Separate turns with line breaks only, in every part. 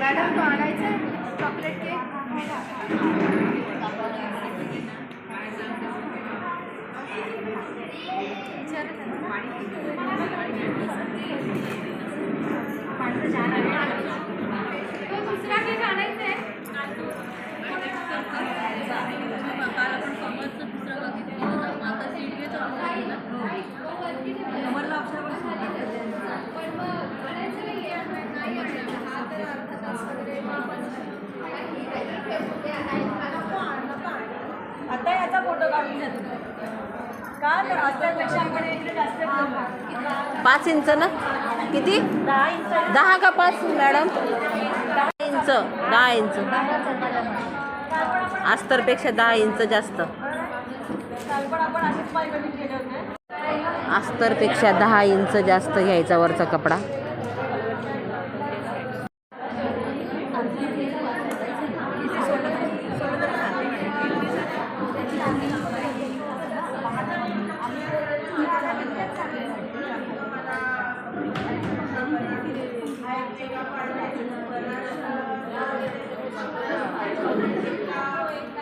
Madam तो आणायचं आहे चॉकलेट केक. दुसरा केक आणायचा आहे
काल आपण कमळचं दुसरं बघितलं होतं आता सीडीचं बघितलं ना कमळला अक्षर
पण मग आणायचं नाही आहे. नाही आणायचं. हा तर अर्धा तास वगैरे
आता याचा फोटो काढून घ्या तुम्ही. का तर आजच्यापेक्षा आपण इकडे जास्त करू.
पाच इंच ना? किती?
दहा
का पाच मॅडम? दहा इंच दहा इंच. अस्तरपेक्षा दहा इंच जास्त. अस्तरपेक्षा दहा इंच जास्त घ्यायचा वरचा कपडा.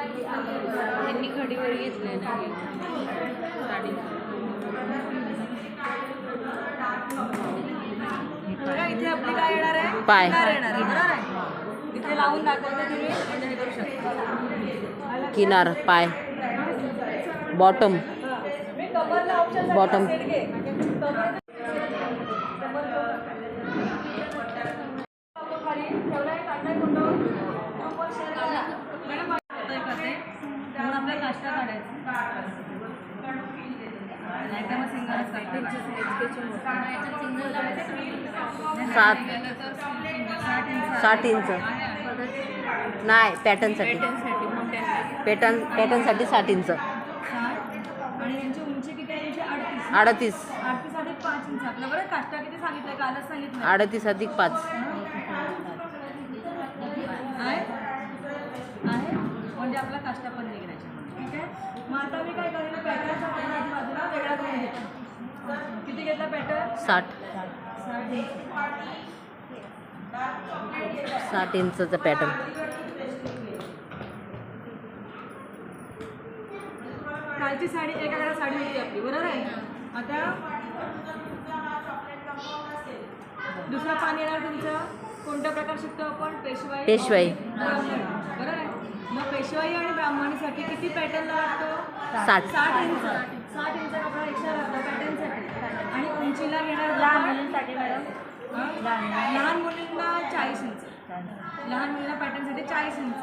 त्यांनी खडीवर घेतले ना. साडी. इथे आपली काय येणार आहे?
पाय.
किनार येणार आहे. इथे लावून दाखवते तुम्ही म्हणजे हे करू शकता.
किनार पाय. बॉटम
मी काष्टा काढायचं.
साठ. इंच. नाही पॅटर्नसाठी पॅटर्न पॅटर्नसाठी साठ. इंच.
आणि यांची उंची किती आहे? यांची अडतीस.
अडतीस.
अधिक पाच इंच. आपलं बरं काष्टा किती सांगितलंय? कालच सांगितलं
अडतीस अधिक पाच.
आहे? आहे? म्हणजे आपला काष्टा पण निघण्याच्या आता मी काय करेन? कपडा बाजूला वेगळा करून घेतो किती घेतला पॅटर्न?
साठ.
साठ इंच.
साठ इंचचं पॅटर्न.
कालची साडी एका घरात साडी होती आपली बरोबर आहे? आता दुसरा पाणी येणार तुमचं? कोणत्या प्रकार शिकतो आपण? पेशवाई?
पेशवाई.
बरोबर आहे. मग पेशवाई आणि ब्राह्मणीसाठी किती पॅटर्न लागतो?
साठ.
साठ इंच. साठ इंच कपडा एक्स्ट्रा लागतो पॅटर्नसाठी. आणि उंचीला घेणार लहान मुलींसाठी मॅडम. लहान मुलींना चाळीस इंच. लहान मुलींना पॅटर्नसाठी चाळीस इंच.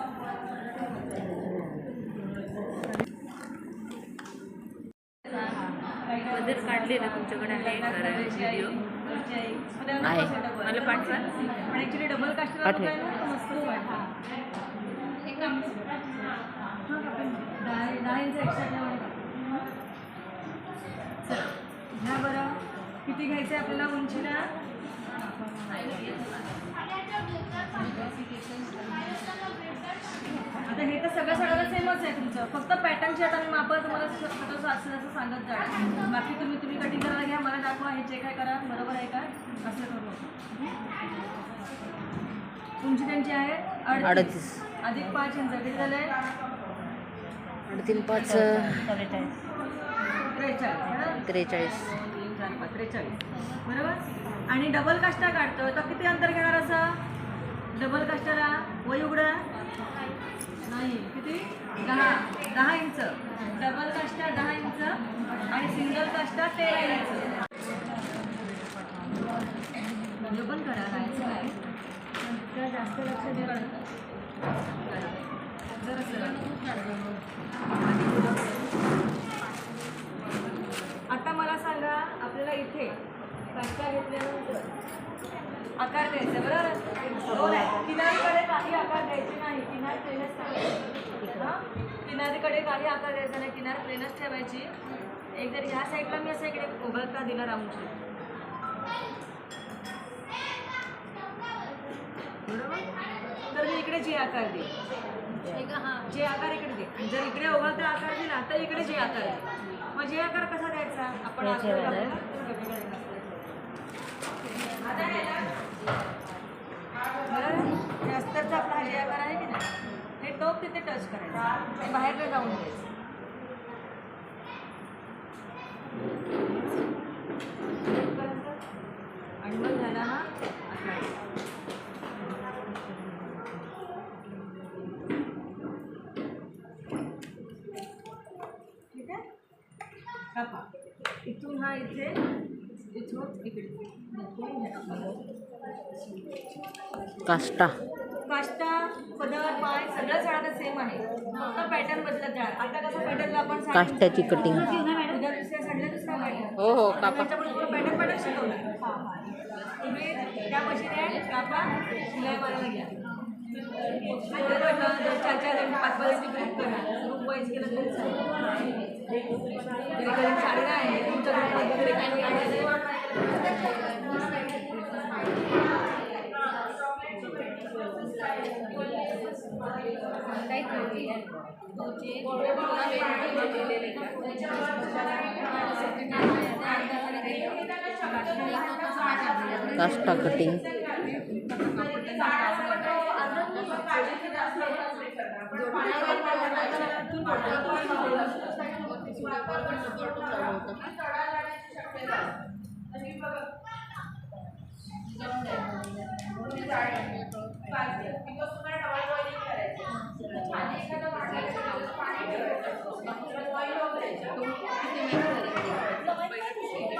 काढले ना तुमच्याकडे आहे व्हिडिओ. मला पाठवा.
पण ॲक्च्युली डबल
पाठवे.
मस्त वाटतं. ह्या हां बरं किती घ्यायचं आहे आपल्याला उंचीला आता हे तर सगळं सगळं सेमच आहे तुमचं फक्त पॅटर्नची आता मी मापं तुम्हाला फोटो असं असं सांगत जा बाकी तुम्ही तुम्ही कटिंग करायला घ्या मला दाखवा हे जे काय करा बरोबर आहे का असं करू उंची त्यांची आहे
अडतीस.
अधिक पाच इंच किती झाले?
अडतीन पाच
त्रेचाळीस बरोबर?
त्रेचाळीस.
तीन, चार, पाच, त्रेचाळीस. बरोबर? आणि डबल काष्टा काढतो तर किती अंतर घेणार असं? डबल काष्टाला? वय उघडा. नाही. किती? दहा. दहा इंच. डबल काष्टा दहा इंच आणि सिंगल काष्टा तेरा इंच. पण करा. जास्त लक्ष द्या आता मला सांगा आपल्याला इथे काष्टा घेतल्यानंतर आकार द्यायचा बरोबर? दोन आहे. किनारीकडे काही आकार द्यायचे नाही. किनार प्लेनच ठेवायचे. किनारीकडे काही आकार द्यायचा नाही किनार प्लेनच ठेवायची. एक ह्या साईडला मी असं इकडे उघडता दिला राऊंड जे आकार दे. जे आकार इकडे दे. आणि जर इकडे उघडता आकार दिला तर इकडे जे आकार दे. मग जे आकार कसा द्यायचा? आपण हे अस्तरचा आपला हा जे आकार आहे की नाही? हे टोक तिथे टच करायचं. ते बाहेर नाही जाऊन द्यायचं आणि मग झाला हा आकार ठीक आहे हा पहा. इथून हा इथे इथून इकडे
काष्टा.
काष्टा पदर पाय सगळं झाडाचं सेम आहे. फक्त पॅटर्न बदलत जाणार आता कसं पॅटर्नला आपण साडी-
काष्टाची कटिंग
उद्या दुसऱ्या साडीला दुसरा पॅटर्न
हो हो कापा.
पॅटर्न पॅटर्न शिकवलं तुम्ही त्या मशीने कापा शिलाई मारायला घ्या. थोडं थोडं जर चार चार जण पाच करा ग्रुप वाईज केलं तरी चालेल तरी कधी साडी नाही. आहे तुमच्या ग्रुपमध्ये तरी काही आहे
काष्टा कटिंग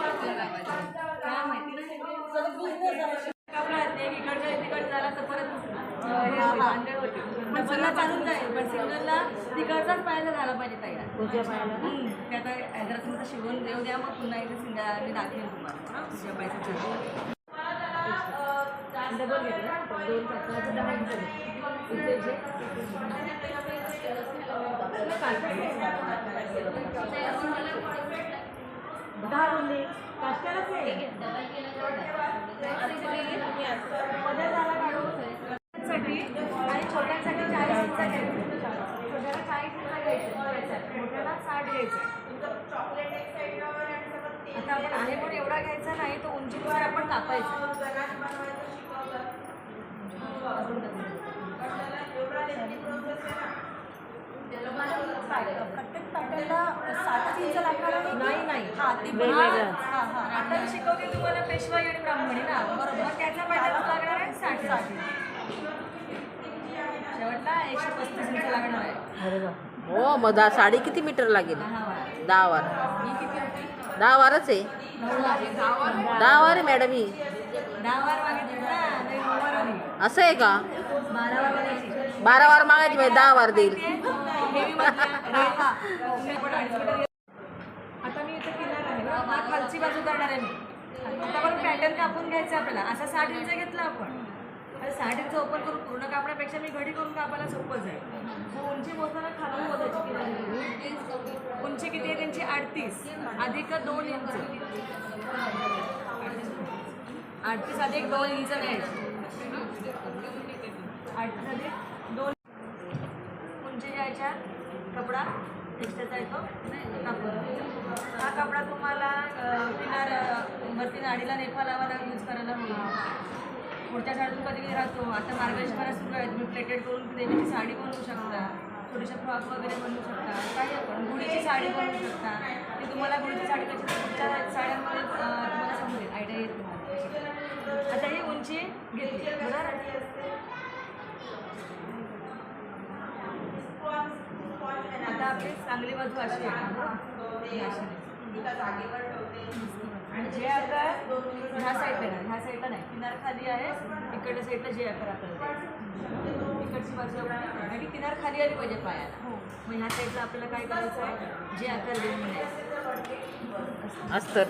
काय माहिती नाही. कापला ते इकडच्या तिकडे झाला तर परत अं, हे होईल, भांडण होते डबलला चालून सिंगलला तिकडचाच पाहायला झाला पाहिजे तयार हम्म. ते आता तुमचं शिवून देऊ द्या मग पुन्हा एकदा सिंगा मी दाखवेन तुम्हाला. हा, तुझ्या पाहिजे डबल दोन दहा इथे बोलले काष्टालाच आहे मध्ये झाला काढून साठी आणि छोट्यांसाठी चाळीस इंचा घ्यायचा छोट्याला चाळीस इंचा घ्यायचा घ्यायचा आता आपण आहे पण एवढा घ्यायचा नाही तो उंचीनुसार आपण कापायचा.
प्रत्येक पॅटर्नला सातच इंच लागणार आहे?
नाही नाही.
हा ते
वेगवेगळं.
हा हा.
आता मी शिकवते तुम्हाला पेशवाई आणि ब्राह्मणी ना. बरोबर? त्याचा पॅटर्न लागणार आहे साठ साठ शेवटला एकशे पस्तीस इंच लागणार आहे.
हो मग दहा साडी किती मीटर लागेल?
दहा वार.
दहा वार. दहा वारच आहे? दहा वार? आहे मॅडम ही. असं आहे का?
बारा वार मागायची.
म्हणजे दहा वार देईल.
आता मी इथे किनार आहे. ना खालची बाजू करणार आहे मी. पॅटर्न कापून घ्यायचं आपल्याला. असा साठ इंच घेतला आपण. तर साठीचं ओपन करून पूर्ण कापण्यापेक्षा मी घडी करून कापायला सोपं जाईल. मग उंची मोजताना खालून मोजायची उंची किती आहे? त्यांची अडतीस. अधिक दोन इंच. अडतीस अधिक दोन इंच घ्यायची. अडतीस अधिक दोन उंची घ्यायच्या. कपडा एक्स्ट्राचा येतो. हा कपडा तुम्हाला अं, किनार वरती नाडीला नेफा लावायला यूज करायला होईल पुढच्या साडीतून कधी राहतो. आता मार्गशीर्ष सुरू आहे तुम्ही प्लेटेड करून देवीची साडी बनवू शकता. थोडीशा फ्रॉक वगैरे बनवू शकता. काही आपण गुढीची साडी बनवू शकता. ते तुम्हाला गुढीची साडी कशी पुढच्या साड्यांमध्ये तुम्हाला समजेल आयडिया येईल तुम्हाला आता ही उंची घेतली. बरोबर? आता आपली चांगली बाजू अशी आहे. अशी जागेवर ठेवते. आणि जे आकार ह्या साईडला नाही ह्या साईडला नाही. किनार खाली आहे इकडच्या साईडला जे आकार आपल्याला इकडची बाजू आणि किनार खाली आली पाहिजे पायाला. हो. मग ह्या साईडला आपल्याला काय करायचं आहे? जे अकरा देऊन घ्यायचं
अस्तर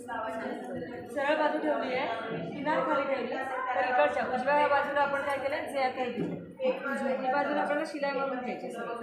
सरळ बाजू ठेवली आहे. किनार खाली ठेवली. तर उजव्या बाजूला आपण काय केलं जे आता येते उजव्या बाजूला आपल्याला शिलाई मारून घ्यायची
सर्व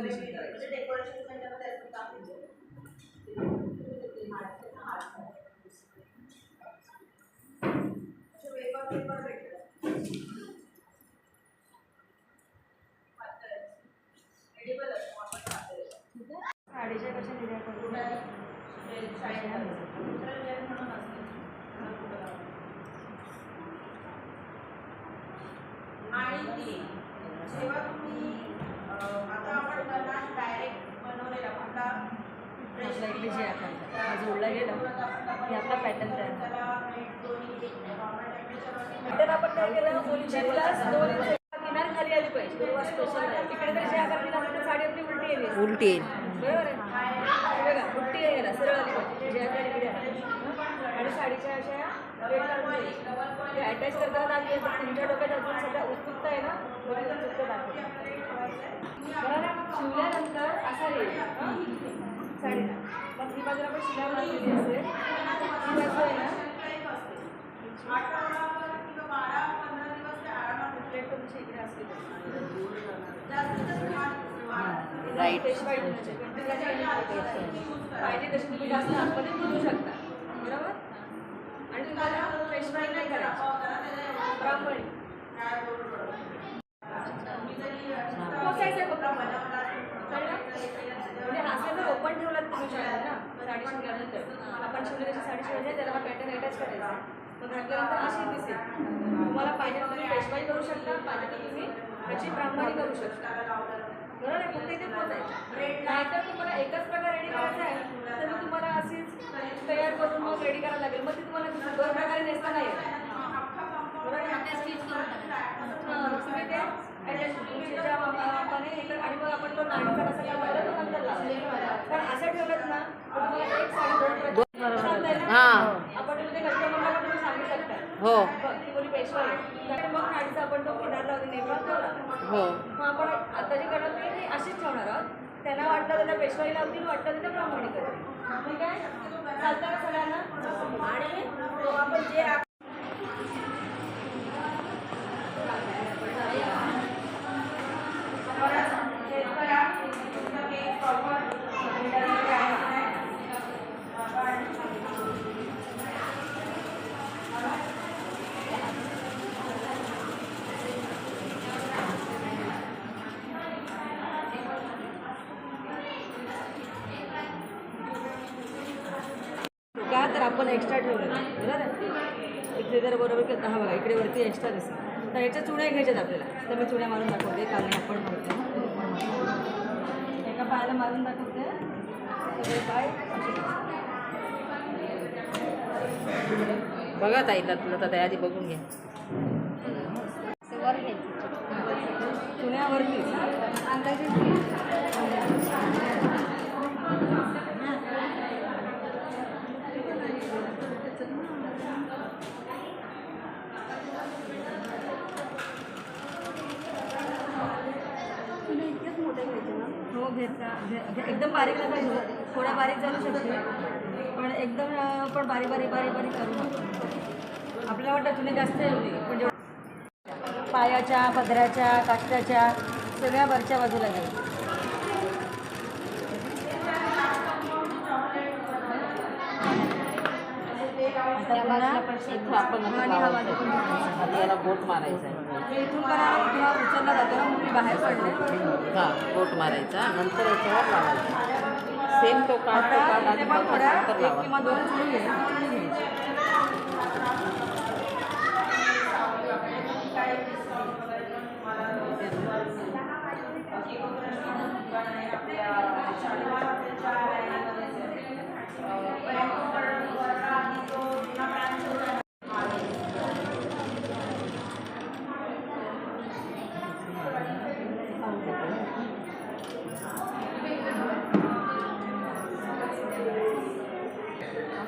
ती जेव्हा तुम्ही आता आपण करणार डायरेक्ट बनवलेला
हा जोडला गेला. की आपला पॅटर्न तयार आपण काय केलं मुलीच्या ग्लास दोन किनार खाली आली पाहिजे. तेव्हा स्पेशल तर आपण तर साडी आपली उलटी येईल
उलटी येईल
बरोबर आहे. हे बघा उलटी आहे याला. सरळ आली पाहिजे? आणि साडीच्या अशा अटॅच करताना तुमच्या डोक्यात अजून उत्सुकता आहे ना उत्सुकता शिवल्यानंतर असा येईल हं? मग ही बाजूला आपण शिला असेल ही बाजू आहे ना तुमची इकडे असली पाहिजे. पाहिजे तशी तुम्ही जास्त आतमध्ये बोलू शकता बरोबर आणि तुम्हाला पेशवाई नाही करायची. ब्राह्मणी. पोचायचं मला. म्हणजे असं जर ओपन ठेवला तर तुम्ही ना? साडी शिवल्यानंतर. आपण शिवली तशी साडी शिवायची त्याला हा पॅटर्न अटॅच करायचा. मग घातल्यानंतर अशी दिसेल. तुम्हाला पाहिजे तर तुम्ही पेशवाई करू शकता पाहिजे तर तुम्ही त्याची ब्राह्मणी करू शकता. बरोबर आहे? फक्त इथे पोचायचं. नाहीतर तुम्हाला एकच प्रकार रेडी करायचा आहे तर तुम्हाला अशीच तयार करून मग रेडी करायला लागेल. मग ती तुम्हाला दोन प्रकारे नेसता नाही? हां, हे आणि मग आपण तो नाणीचा कसा. कारण असं ठेवलं ना तर एक साडी दोन?
हां.
आपण ते कस्टमरला पण तुम्ही सांगू शकता.
हो.
पेशवा आहे. त्याकडे मग नाणीचा आपण तो किनार लावून नेमला ठेवला
हो.
मग आपण आता जे करत नाही अशीच ठेवणार आहोत. त्यांना वाटलं त्यांना पेशवाई लावतील वाटलं ब्राह्मणी करतील 我们该
怎么？आपण
एक्स्ट्रा ठेवलं बरोबर आहे? इथे जर बरोबर केलं हा बघा इकडे वरती एक्स्ट्रा दिसेल तर ह्याच्या चुण्या घ्यायच्यात आपल्याला. तर मी चुण्या मारून दाखवते कारण आपण बघतो एका पायाला मारून दाखवते. पाय.
बघा ताई तर तुला तर आधी बघून घ्या
चुण्यावरती हो घेतला घे- घे- एकदम बारीक नका थोडा बारीक चालू शकते. पण एकदम पण बारीक बारीक बारीक बारीक करू आपल्याला वाटतं जुने जास्त पण जेवढं पायाच्या पदराच्या काष्टाच्या सगळ्या वरच्या बाजूला आता पुन्हा
आपण असं
आणि हा
लावायचं.
बाजू पण घ्यायचा.
आता याला बोट मारायचा
हे इथून करायला किंवा उचलला जातो मी बाहेर पडले.
हा बोट मारायचा नंतर याच्यावर लावायचा. सेम तो काढ तो
आता इथे पण थोड्या एक किंवा दोन चुली घ्यायची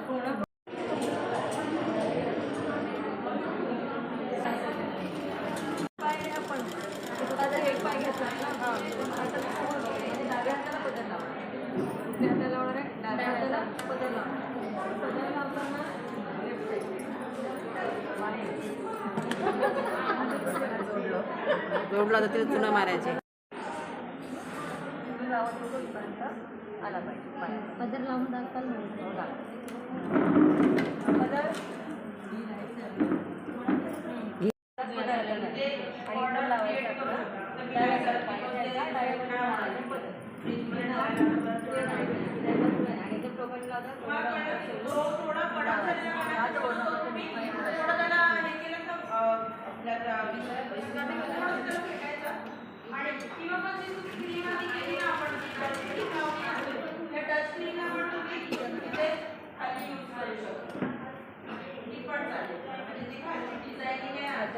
पूर्ण
जोडला तर तिथे चुना मारायचे
आला पाहिजे
लावून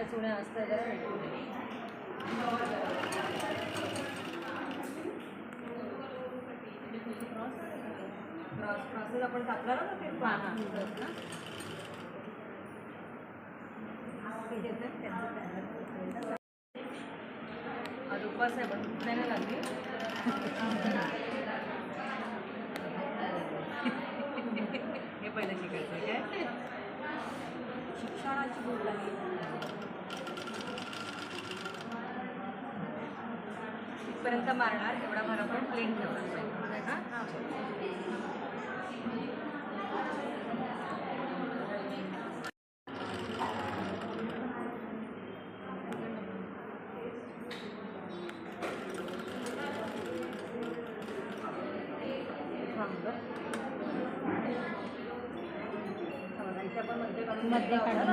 चुण्या असतात जरा. क्रॉस क्रॉसेस आपण टाकला ना ते हां उपवास आहे पण नाही लागली. हे पहिलं शिकायचं आहे काय शिक्षणाची भूक लागली. इथपर्यंत मारणार तेवढा भार आपण प्लेन ठेवणार हां
मध्ये काढून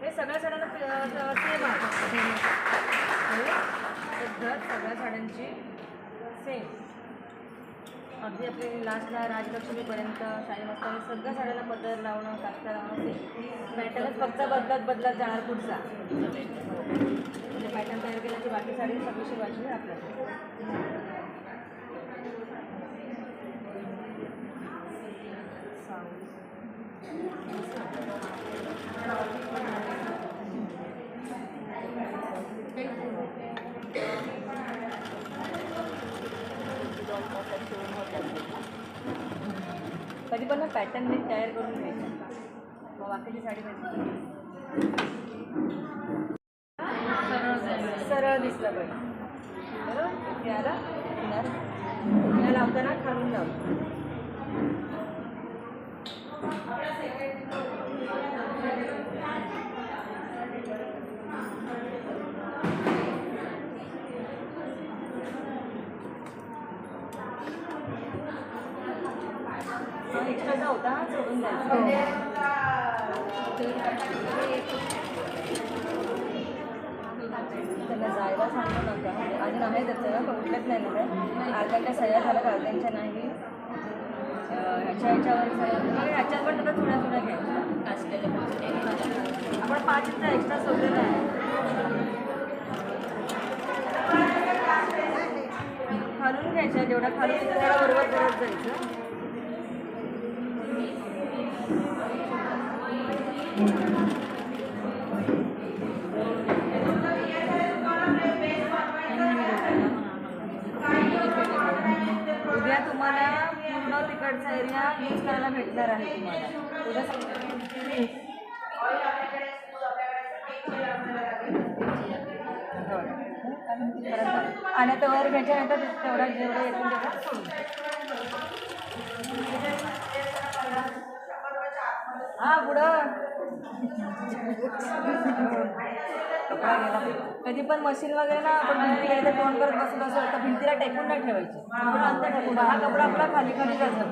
हे सगळ्या साड्यांना सेम आहे सगळ्या साड्यांची सेम अगदी आपली लास्टला राजलक्ष्मीपर्यंत साडी मस्त सगळ्या साड्यांना पदर लावणं काष्टा लावणं सेम पॅटर्नच फक्त बदलत बदलत जाणार पुढचा. म्हणजे पॅटर्न तयार केला की बाकी साडी सगळी शिवायची आपल्याला. कधी पण ना पॅटर्न मी तयार करून घ्यायचा. मग बाकीची साडी सरळ सरळ दिसलं पाहिजे. बरोबर? इथे आला? किनार लावताना खालून लावतो त्यांना जायला सांगू नका. आणि नाही आहे त्याचं पण नाही ना अर्ध्यांच्या सह्या झाल्या अर्ध्यांच्या नाही. ह्याच्या ह्याच्यावर सह्या ह्याच्यात पण तुला थोड्या थोड्या घ्यायच्या आपण पाच एक्स्ट्रा सोडलेला आहे. खालून घ्यायचं जेवढा खालून तेवढा बरोबर करत जायचं उद्या तुम्हाला पूर्ण तिकडचा एरिया यूज करायला भेटणार आहे तुम्हाला. उद्या आणि आता वर घ्यायच्या नंतर तेवढा जेवढं येतो तेवढं सोडून. हा पुढं. कधी पण मशीन वगैरे ना आपण भिंतीला इथे तोंड करत बसलो असं तर भिंतीला टेकून नाही ठेवायची. आपण अंतर टाकून हा कपडा आपला खाली खाली जातो.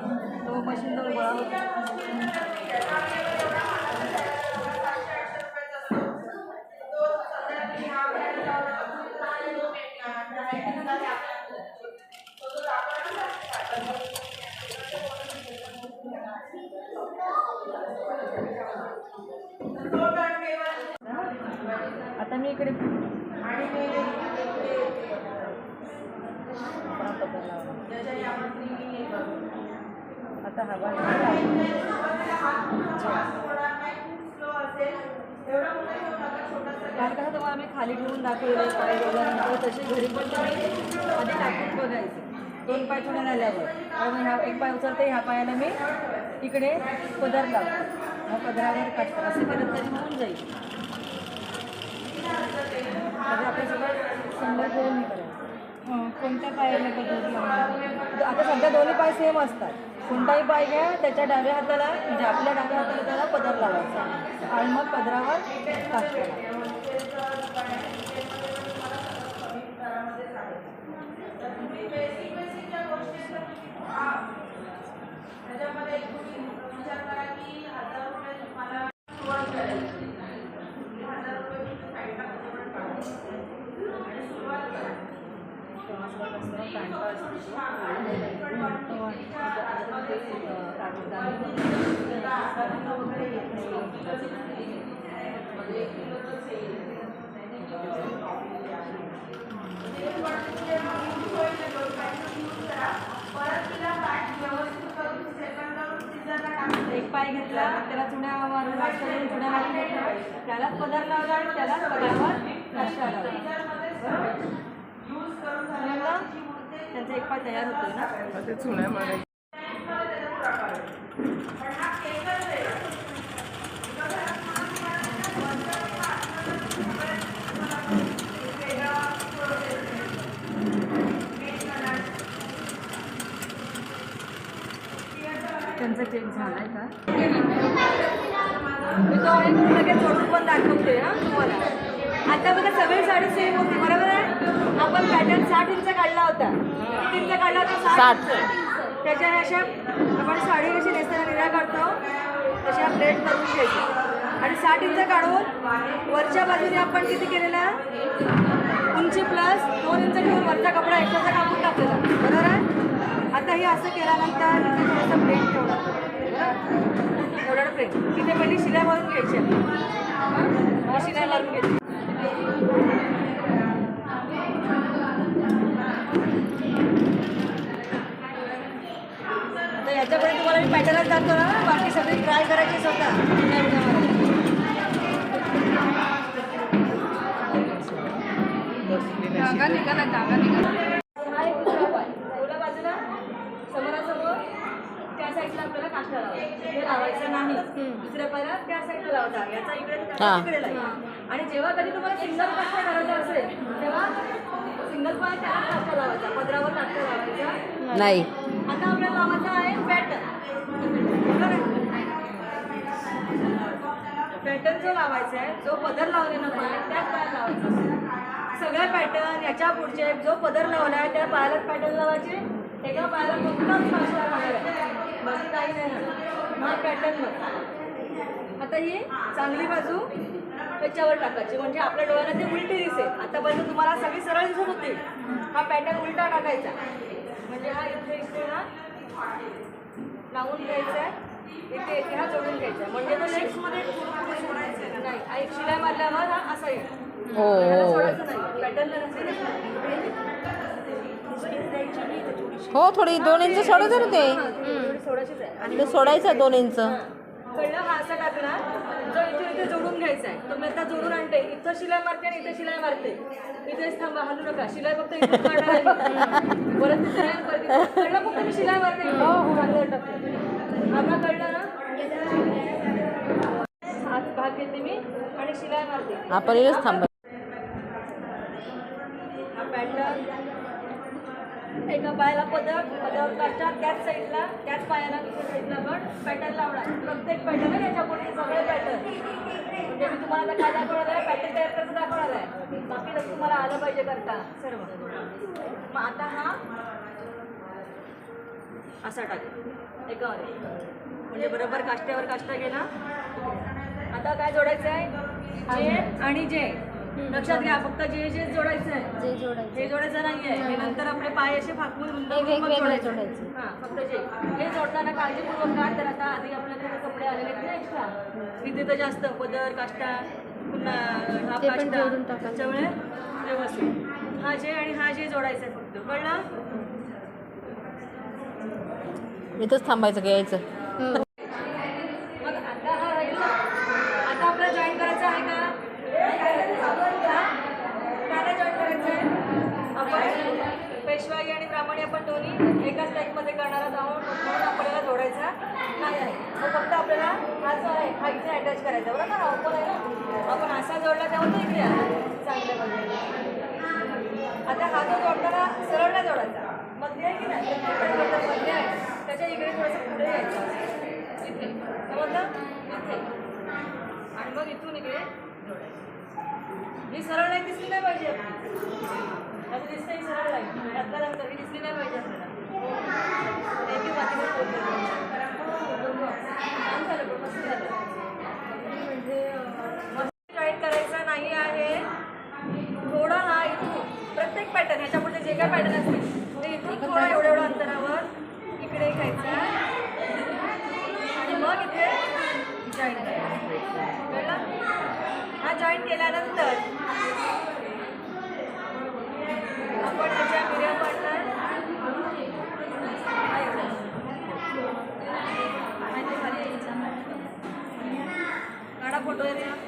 तो मशीन तो गोळा होतो. पाय तशी घरी पण तुम्ही आधी टाकून बघायचं. दोन पाय थोडे आणि मग ह्या एक पाय उचलते ह्या पायाला मी इकडे पदर लावतो. ह्या पदरावर काढतो असं केलं तरी होऊन जाईल. म्हणजे आपलं सगळं करून हे करायचं
कोणत्या पायाला लावणार
आता सध्या दोन्ही पाय सेम असतात. कोणताही पाय घ्या त्याच्या डाव्या हाताला म्हणजे आपल्या डाव्या हाताला त्याला पदर लावायचा आणि मग पदरावर काष्ट
त्याच्यामध्ये तुम्ही विचार करा की हजार रुपये तुम्हाला सुरुवात करायची हजार रुपये तुम्ही साईडला त्याच्यावर काढा आणि सुरुवात करा
एक पाय घेतला त्याला चुण्या मारून करून चुण्या मारून घेतला त्यालाच पदर लावला आणि त्यालाच पदरावर काष्ट लावला? त्यांचा एक पाय तयार होतोय ना? त्यांचा चेंज झालाय का? मी तो आहे लगेच जोडून पण दाखवते हा तुम्हाला. आता बघा सगळी साडी सेम होती बरोबर आहे? आपण पॅटर्न साठ इंच काढला होता. किती इंच काढला होता
साठ.
इंच. त्याच्या अशा आपण साडी कशी नेसताना निरा काढतो. तशा प्लेट करून घ्यायच्या आणि साठ इंच काढून वरच्या बाजूने आपण किती केलेला? उंची प्लस दोन इंच घेऊन वरचा कपडा एक्स्ट्राचा कापून टाकलेला बरोबर आहे? आता हे असं केल्यानंतर थोडंसं प्लेट ठेवणार एवढं प्लेट तिथे पहिली शिलाई मारून घ्यायची शिलाई मारून घ्यायची. तर याच्यापुढे तुम्हाला मी पॅटर्नच दाखवतो ना बाकी सगळी ट्राय करायची स्वतः.
जागा निघाला जागा निघाला
हा एक दुसरा पाय उजव्या बाजूला समोरासमोर त्या साईडला आपल्याला काष्टा लावायचा. हे लावायचं नाही. दुसऱ्या पायाला त्या साईडला याचा इकडे त्याचा आणि जेव्हा कधी तुम्हाला सिंगल काष्टा करायचा असेल तेव्हा सिंगल पाय त्याला काष्टा लावायचा. पदरावर काष्टा लावायचा.
नाही.
आता आपल्याला लावायचा आहे पॅटर्न पॅटर्न जो लावायचा आहे जो पदर लावलेला पाय त्याच पायात लावायचा. सगळ्या पॅटर्न याच्या पुढचे जो पदर लावला आहे त्या पायालाच पॅटर्न लावायचे. एका पायाला फक्त बाकी काही नाही होणार. हा पॅटर्न मग आता ही चांगली बाजू त्याच्यावर टाकायची. म्हणजे आपल्या डोळ्याला ते उलटी दिसेल आतापर्यंत तुम्हाला सगळी सरळ दिसत होती. हा पॅटर्न उलटा टाकायचा. म्हणजे हा इथे इथे हा लावून घ्यायचा आहे इथे इथे हा जोडून घ्यायचा आहे. म्हणजे तो लेग्समध्ये सोडायचं नाही हा एक शिलाई मारल्यावर हा असा येईल.
हो हो
सोडायचं नाही. पॅटर्न
हो थोडी दोन इंच सोडायचं ना ते?
सोडायचीच आहे. आणि
ते सोडायचं दोन इंच.
कळलं हा असा टाकणार जो इथे इथे जोडून घ्यायचा आहे. तो मी आता जोडून आणते. इथं शिलाई मारते आणि इथे शिलाई मारते. इथेच थांबा हलू नका. शिलाई फक्त इथे मारणार आहे मी. परत ती शिलाई करते कळलं फक्त मी शिलाई मारते. हो हो हातावर टाकते आपला कळलं ना? हात भाग घेते मी आणि शिलाई मारते.
आपण थांबा.
हा पॅटर्न एका पायाला पदक पदक काष्टा त्याच साईडला त्याच पायाला दुसऱ्या साईडला पण पॅटर्न लावणार. प्रत्येक पॅटर्न आहे याच्यापुढे सगळे पॅटर्न म्हणजे मी तुम्हाला आता काय दाखवणार आहे? पॅटर्न तयार करायचं दाखवणार आहे. बाकी तर तुम्हाला आलं पाहिजे करता. सर्व मग आता हा असा टाक. एकावर एक. म्हणजे बरोबर काष्ट्यावर काष्टा गेला आता काय जोडायचं आहे जे आणि जे. लक्षात घ्या फक्त जे जे जोडायचं आहे.
जे जोडायचं
हे जोडायचं नाहीये. हे नंतर आपले पाय असे फाकून
हे वेगवेगळे
जोडायचे.
जोडायचे.
हा फक्त जे. हे जोडताना काळजीपूर्वक काढ तर आता आधी आपल्याकडे कपडे आलेले आहेत ना एक्स्ट्रा इथे तर जास्त पदर काष्टा पुन्हा हा
ते पण
काष्टा
जोडून टाकायचं.
त्याच्यामुळे व्यवस्थित. हा जे आणि हा जे जोडायचं आहे फक्त. कळलं?
इथंच थांबायचं का यायचं?
मग आता हा राहिला आता आपल्याला जॉईन करायचं आहे का काय जॉईन करायचं आहे आपण पेशवाई आणि ब्राह्मणी आपण दोन्ही फक्त आपल्याला हा जो आहे हा इथे अटॅच करायचा बरोबर ना ओपन आहे ना आपण असा जोडला तेव्हा तो इकडे आला चांगल्या पद्धतीने आता हा जो जोडताना सरळ नाही जोडायचा मध्ये आहे की नाही तर मध्ये आहे त्याच्या इकडे थोडंसं पुढे यायचं इथे समजलं इथे आणि मग इथून इकडे जोडायचं ही सरळ लाईन दिसली नाही पाहिजे आपली आता दिसते ही सरळ लाईन त्यातला रंग ही दिसली नाही पाहिजे आपल्याला थँक्यू बाकी छान झालं पण मस्त झालं म्हणजे मस्त जॉईन करायचं नाही आहे थोडा ना इथून प्रत्येक पॅटर्न ह्याच्या पुढे जे काय पॅटर्न असतील ते इथून थोडा एवढ्या एवढ्या अंतरावर इकडे घ्यायचा आणि मग इथे जॉईन करायचं कळलं हा जॉईन केल्यानंतर आपण ह्याच्या मिरर पार्टनर काढा